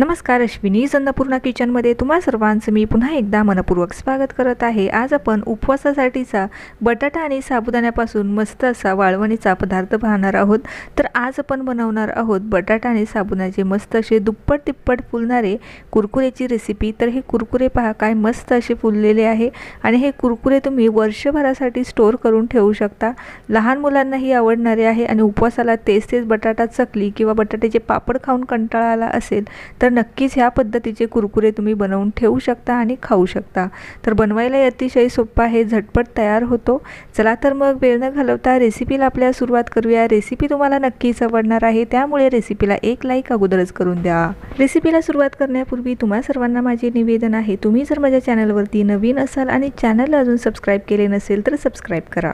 नमस्कार अश्विनी अन्नपूर्णा किचनमध्ये तुम्हा सर्वांचं मी पुन्हा एकदा मनपूर्वक स्वागत करत आहे. आज आपण उपवासासाठीचा बटाटा आणि साबुदाण्यापासून मस्त असा वाळवणीचा पदार्थ पाहणार आहोत. तर आज आपण बनवणार आहोत बटाटा आणि साबुदाण्याचे मस्त असे दुप्पट तिप्पट फुलणारे कुरकुरेची रेसिपी तर हे कुरकुरे पहा काय मस्त असे फुललेले आहे आणि हे कुरकुरे तुम्ही वर्षभरासाठी स्टोअर करून ठेवू शकता. लहान मुलांनाही आवडणारे आहे आणि उपवासाला तेच तेच बटाटा चकली किंवा बटाट्याचे पापड खाऊन कंटाळा आला असेल तर नक्कीच ह्या पद्धतीचे कुरकुरे तुम्ही बनवून ठेवू शकता आणि खाऊ शकता. तर बनवायलाही अतिशय सोपं आहे झटपट तयार होतो. चला तर मग वेळ न घालवता रेसिपीला आपल्या सुरुवात करूया. रेसिपी तुम्हाला नक्कीच आवडणार आहे त्यामुळे रेसिपीला एक लाईक अगोदरच करून द्या. रेसिपीला सुरुवात करण्यापूर्वी तुम्हा सर्वांना माझे निवेदन आहे. तुम्ही जर माझ्या चॅनलवरती नवीन असाल आणि चॅनलला अजून सबस्क्राईब केले नसेल तर सबस्क्राईब करा.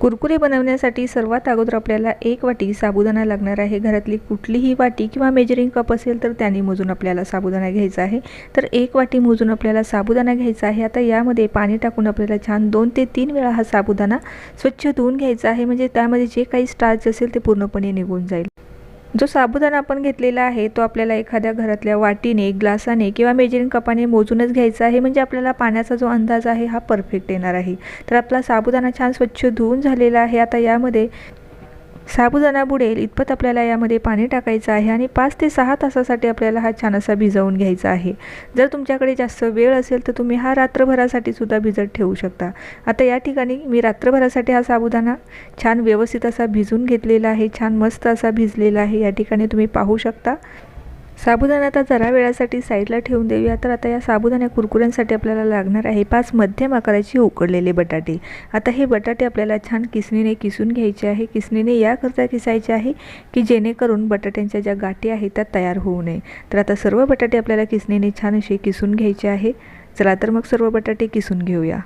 कुरकुरे बनवण्यासाठी सर्वात अगोदर आपल्याला एक वाटी साबुदाणा लागणार आहे. घरातली कुठलीही वाटी किंवा मेजरिंग कप असेल तर त्याने मोजून आपल्याला साबुदाणा घ्यायचा आहे. तर एक वाटी मोजून आपल्याला साबुदाणा घ्यायचा आहे. आता यामध्ये पाणी टाकून आपल्याला छान दोन ते तीन वेळा हा साबुदाणा स्वच्छ धुवून घ्यायचा आहे. म्हणजे त्यामध्ये जे काही स्टार्च असेल ते पूर्णपणे निघून जाईल. जो साबुदाणा आपण घेतलेला आहे तो आपल्याला एखाद्या घरातल्या वाटीने ग्लासाने किंवा मेजरिंग कपाने मोजूनच घ्यायचा आहे. म्हणजे आपल्याला पाण्याचा जो अंदाज आहे हा परफेक्ट येणार आहे. तर आपला साबुदाणा छान स्वच्छ धुवून झालेला आहे. आता यामध्ये साबुदाणा बुडेल इतपत आपल्याला यामध्ये पाणी टाकायचं आहे आणि पाच ते सहा तासासाठी आपल्याला हा छान असा भिजवून घ्यायचा आहे. जर तुमच्याकडे जास्त वेळ असेल तर तुम्ही हा रात्रभरासाठी सुद्धा भिजत ठेवू शकता. आता या ठिकाणी मी रात्रभरासाठी हा साबुदाणा छान व्यवस्थित असा भिजून घेतलेला आहे छान मस्त असा भिजलेला आहे. या ठिकाणी तुम्ही पाहू शकता. साबुदाणा आता जरा वेळासाठी साईडला ठेवून देऊया. तर आता या साबुदाण्या कुरकुऱ्यांसाठी आपल्याला लागणार आहे पाच मध्यम आकाराची उकडलेले बटाटे. आता हे बटाटे आपल्याला छान किसणीने किसून घ्यायचे आहे. किसणीने याकरता किसायचे आहे की जेणेकरून बटाट्यांच्या ज्या गाठी आहेत त्या तयार होऊ नये. तर आता सर्व बटाटे आपल्याला किसणीने छान असे किसून घ्यायचे आहे. चला तर मग सर्व बटाटे किसून घेऊया.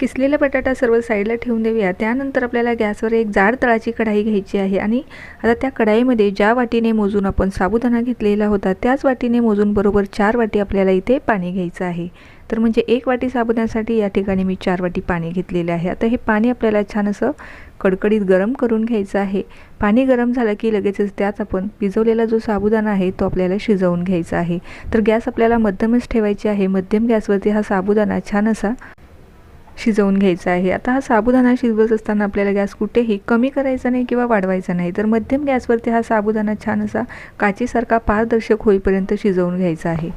किसलेला बटाटा सर्व साईडला ठेवून देऊया. त्यानंतर आपल्याला गॅसवर एक जाड तळाची कढाई घ्यायची आहे आणि आता त्या कढाईमध्ये ज्या वाटीने मोजून आपण साबुदाणा घेतलेला होता त्याच वाटीने मोजून बरोबर चार वाटी आपल्याला इथे पाणी घ्यायचं आहे. तर म्हणजे एक वाटी साबुदाण्यासाठी या ठिकाणी मी चार वाटी पाणी घेतलेले आहे. आता हे पाणी आपल्याला छान असं कडकडीत गरम करून घ्यायचं आहे. पाणी गरम झालं की लगेचच त्यात आपण भिजवलेला जो साबुदाणा आहे तो आपल्याला शिजवून घ्यायचा आहे. तर गॅस आपल्याला मध्यमच ठेवायची आहे. मध्यम गॅसवरती हा साबुदाणा छान असा शिजवून घ्यायचा आहे. आता हा साबुदाणा शिजवत असताना आपल्याला गॅस कुठेही कमी करायचा नाही किंवा वाढवायचा नाही. तर मध्यम गॅसवरती हा साबुदाणा छान असा काचेसारखा पारदर्शक होईपर्यंत शिजवून घ्यायचा आहे.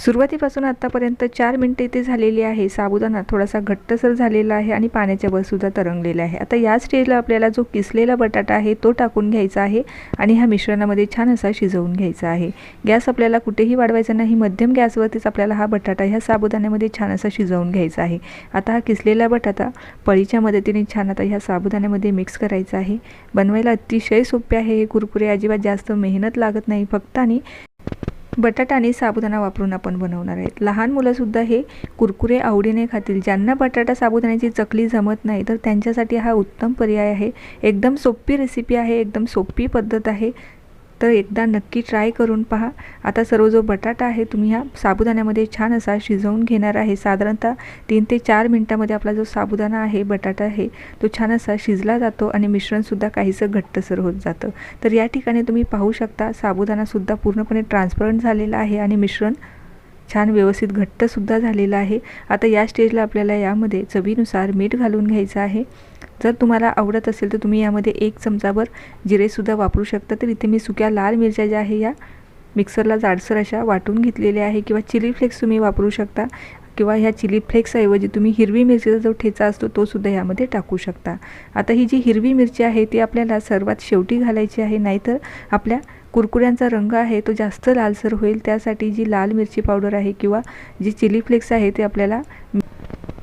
सुरुवातीपासून आत्तापर्यंत चार मिनटं इथे झालेली आहे. साबुदाणा थोडासा घट्टसर झालेला आहे आणि पाण्याच्या वरसुद्धा तरंगलेला आहे. आता या स्टेजला आपल्याला जो किसलेला बटाटा आहे तो टाकून घ्यायचा आहे आणि ह्या मिश्रणामध्ये छान असा शिजवून घ्यायचा आहे. गॅस आपल्याला कुठेही वाढवायचा नाही. मध्यम गॅसवरतीच आपल्याला हा बटाटा ह्या साबुदाण्यामध्ये छान असा शिजवून घ्यायचा आहे. आता हा किसलेला बटाटा पळीच्या मदतीने छान आता ह्या साबुदाण्यामध्ये मिक्स करायचा आहे. बनवायला अतिशय सोपे आहे. हे कुरकुरे अजिबात जास्त मेहनत लागत नाही. फक्त आणि बटाटा आणि साबुदाणा वापरून आपण बनवणार आहेत. लहान मुलंसुद्धा हे कुरकुरे आवडीने खातील. ज्यांना बटाटा साबुदाण्याची चकली जमत नाही तर त्यांच्यासाठी हा उत्तम पर्याय आहे. एकदम सोपी रेसिपी आहे एकदम सोपी पद्धत आहे. तर एकदा नक्की ट्राय करून पहा. आता सर्व जो बटाटा आहे तुम्ही ह्या साबुदाण्यामध्ये छान असा शिजवून घेणार आहे. साधारणतः तीन ते चार मिनटामध्ये आपला जो साबुदाणा आहे बटाटा आहे तो छान असा शिजला जातो आणि मिश्रणसुद्धा काहीसं घट्टसर होत जातं. तर या ठिकाणी तुम्ही पाहू शकता साबुदाणासुद्धा पूर्णपणे ट्रान्सपरंट झालेला आहे आणि मिश्रण छान व्यवस्थित घट्टसुद्धा झालेलं आहे. आता या स्टेजला आपल्याला यामध्ये चवीनुसार मीठ घालून घ्यायचं आहे. जर तुम्हाला आवडत असेल तर तुम्ही यामध्ये एक चमचाभर जिरेसुद्धा वापरू शकता. तर इथे मी सुक्या लाल मिरच्या ज्या आहे या मिक्सरला जाडसर अशा वाटून घेतलेल्या आहे. किंवा चिली फ्लेक्स तुम्ही वापरू शकता. किंवा ह्या चिली फ्लेक्सऐवजी तुम्ही हिरवी मिरचीचा जो ठेचा असतो तो सुद्धा यामध्ये टाकू शकता. आता ही जी हिरवी मिरची आहे ती आपल्याला सर्वात शेवटी घालायची आहे. नाहीतर आपल्या कुरकुऱ्यांचा रंग आहे तो जास्त लालसर होईल. त्यासाठी जी लाल मिरची पावडर आहे किंवा जी चिली फ्लेक्स आहे ते आपल्याला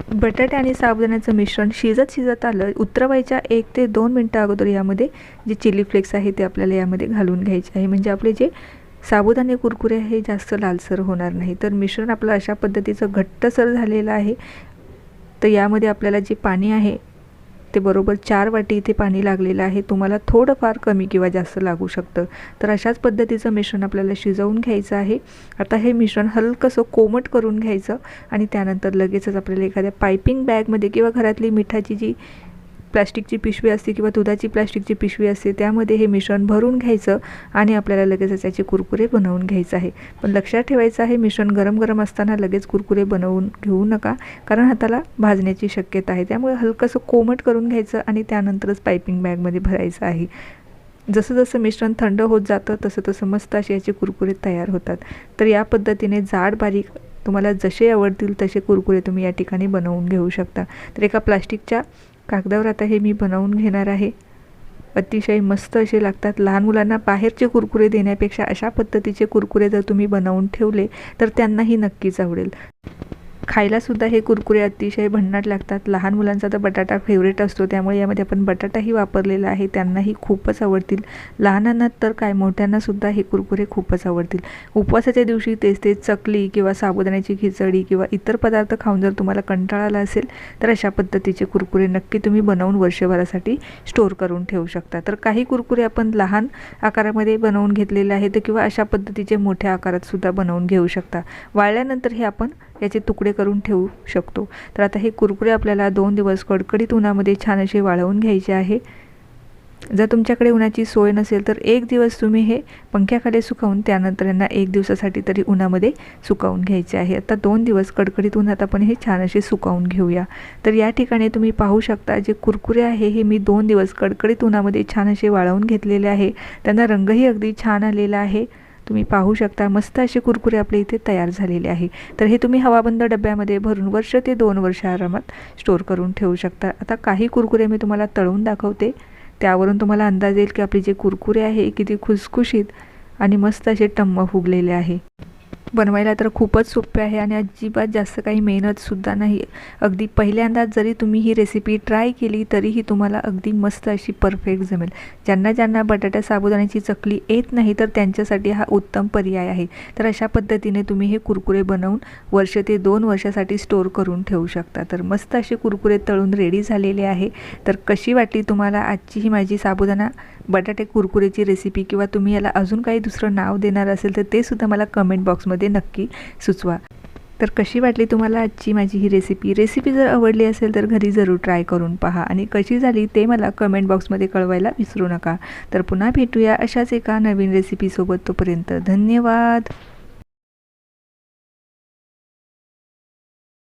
बटाटे आणि साबुदाण्याचं मिश्रण शिजत शिजत आलं उतरवायच्या एक ते दोन मिनटं अगोदर यामध्ये जे चिली फ्लेक्स आहे ते आपल्याला यामध्ये घालून घ्यायचे आहे. म्हणजे आपले जे साबुदाणे कुरकुरे हे जास्त लालसर होणार नाही. तर मिश्रण आपलं अशा पद्धतीचं घट्टसर झालेलं आहे. तर यामध्ये आपल्याला जे पाणी आहे ते बरोबर चार वाटी इथे पाणी लागलेलं आहे. तुम्हाला थोडंफार कमी किंवा जास्त लागू शकतं. तर अशाच पद्धतीचं मिश्रण आपल्याला शिजवून घ्यायचं आहे. आता हे मिश्रण हलकंसं कोमट करून घ्यायचं आणि त्यानंतर लगेचच आपल्याला एखाद्या पायपिंग बॅगमध्ये किंवा घरातली मिठाची जी प्लास्टिकची पिशवी असते किंवा दुधाची प्लास्टिकची पिशवी असते त्यामध्ये हे मिश्रण भरून घ्यायचं आणि आपल्याला लगेचच याचे कुरकुरे बनवून घ्यायचं आहे. पण लक्षात ठेवायचं आहे मिश्रण गरम गरम असताना लगेच कुरकुरे बनवून घेऊ नका कारण हाताला भाजण्याची शक्यता आहे. त्यामुळे हलकंसं कोमट करून घ्यायचं आणि त्यानंतरच पायपिंग बॅगमध्ये भरायचं आहे. जसं जसं मिश्रण थंड होत जातं तसं तसं मस्त असे याचे कुरकुरे तयार होतात. तर या पद्धतीने जाड बारीक तुम्हाला जसे आवडतील तसे कुरकुरे तुम्ही या ठिकाणी बनवून घेऊ शकता. तर एका प्लास्टिकच्या कागदावर आता हे मी बनवून घेणार आहे. अतिशय मस्त असे लागतात. लहान मुलांना बाहेरचे कुरकुरे देण्यापेक्षा अशा पद्धतीचे कुरकुरे जर तुम्ही बनवून ठेवले तर त्यांनाही नक्कीच आवडेल. खायलासुद्धा हे कुरकुरे अतिशय भन्नाट लागतात. लहान मुलांचा तर बटाटा फेवरेट असतो. त्यामुळे यामध्ये आपण बटाटाही वापरलेला आहे. त्यांनाही खूपच आवडतील. लहानांना तर काय मोठ्यांनासुद्धा हे कुरकुरे खूपच आवडतील. उपवासाच्या दिवशी तेच तेच चकली किंवा साबुदाण्याची खिचडी किंवा इतर पदार्थ खाऊन जर तुम्हाला कंटाळा आला असेल तर अशा पद्धतीचे कुरकुरे नक्की तुम्ही बनवून वर्षभरासाठी स्टोअर करून ठेवू शकता. तर काही कुरकुरे आपण लहान आकारामध्ये बनवून घेतलेले आहेत किंवा अशा पद्धतीचे मोठ्या आकारात सुद्धा बनवून घेऊ शकता. वाळल्यानंतर हे आपण याचे तुकडे करून ठेवू शकतो. तर आता हे कुरकुरे आपल्याला दोन दिवस कडकडीत उन्हामध्ये छान असे वाळवून घ्यायचे आहे. जर तुमच्याकडे उन्हाची सोय नसेल तर एक दिवस तुम्ही हे पंख्याखाली सुकवून त्यानंतर यांना एक दिवसासाठी तरी उन्हामध्ये सुकवून घ्यायचे आहे. आता दोन दिवस कडकडीत उन्हात आपण हे छान असे सुकवून घेऊया. तर या ठिकाणी तुम्ही पाहू शकता जे कुरकुरे आहे हे मी दोन दिवस कडकडीत उन्हामध्ये छान असे वाळवून घेतलेले आहे. त्यांना रंगही अगदी छान आलेला आहे. तुम्ही पाहू शकता मस्त असे कुरकुरे आपले इथे तयार झालेले आहे. तर हे तुम्ही हवाबंद डब्यामध्ये भरून वर्ष ते दोन वर्ष आरामात स्टोअर करून ठेवू शकता. आता काही कुरकुरे मी तुम्हाला तळून दाखवते. त्यावरून तुम्हाला अंदाज येईल की आपले जे कुरकुरे आहे किती खुसखुशीत आणि मस्त असे टम्म फुगलेले आहे. बनवायला तर खूपच सोपे आहे आणि अजिबात जास्त काही मेहनतसुद्धा नाही अगदी पहिल्यांदाच जरी तुम्ही ही रेसिपी ट्राय केली तरीही तुम्हाला अगदी मस्त अशी परफेक्ट जमेल. ज्यांना ज्यांना बटाट्या साबुदाण्याची चकली येत नाही तर त्यांच्यासाठी हा उत्तम पर्याय आहे. तर अशा पद्धतीने तुम्ही हे कुरकुरे बनवून वर्ष ते दोन वर्षासाठी स्टोअर करून ठेवू शकता. तर मस्त असे कुरकुरे तळून रेडी झालेले आहे. तर कशी वाटली तुम्हाला आजची ही माझी साबुदाणा बटाटे कुरकुरेची रेसिपी किंवा तुम्ही याला अजून काही दुसरं नाव देणार असेल तर ते सुद्धा मला कमेंट बॉक्समध्ये नक्की सुचवा. तर कशी वाटली तुम्हाला आजची माझी ही रेसिपी रेसिपी जर आवडली असेल तर घरी जरूर ट्राय करून पहा. आणि कशी झाली ते मला कमेंट बॉक्समध्ये कळवायला विसरू नका. तर पुन्हा भेटूया अशाच एका नवीन रेसिपीसोबत तोपर्यंत धन्यवाद.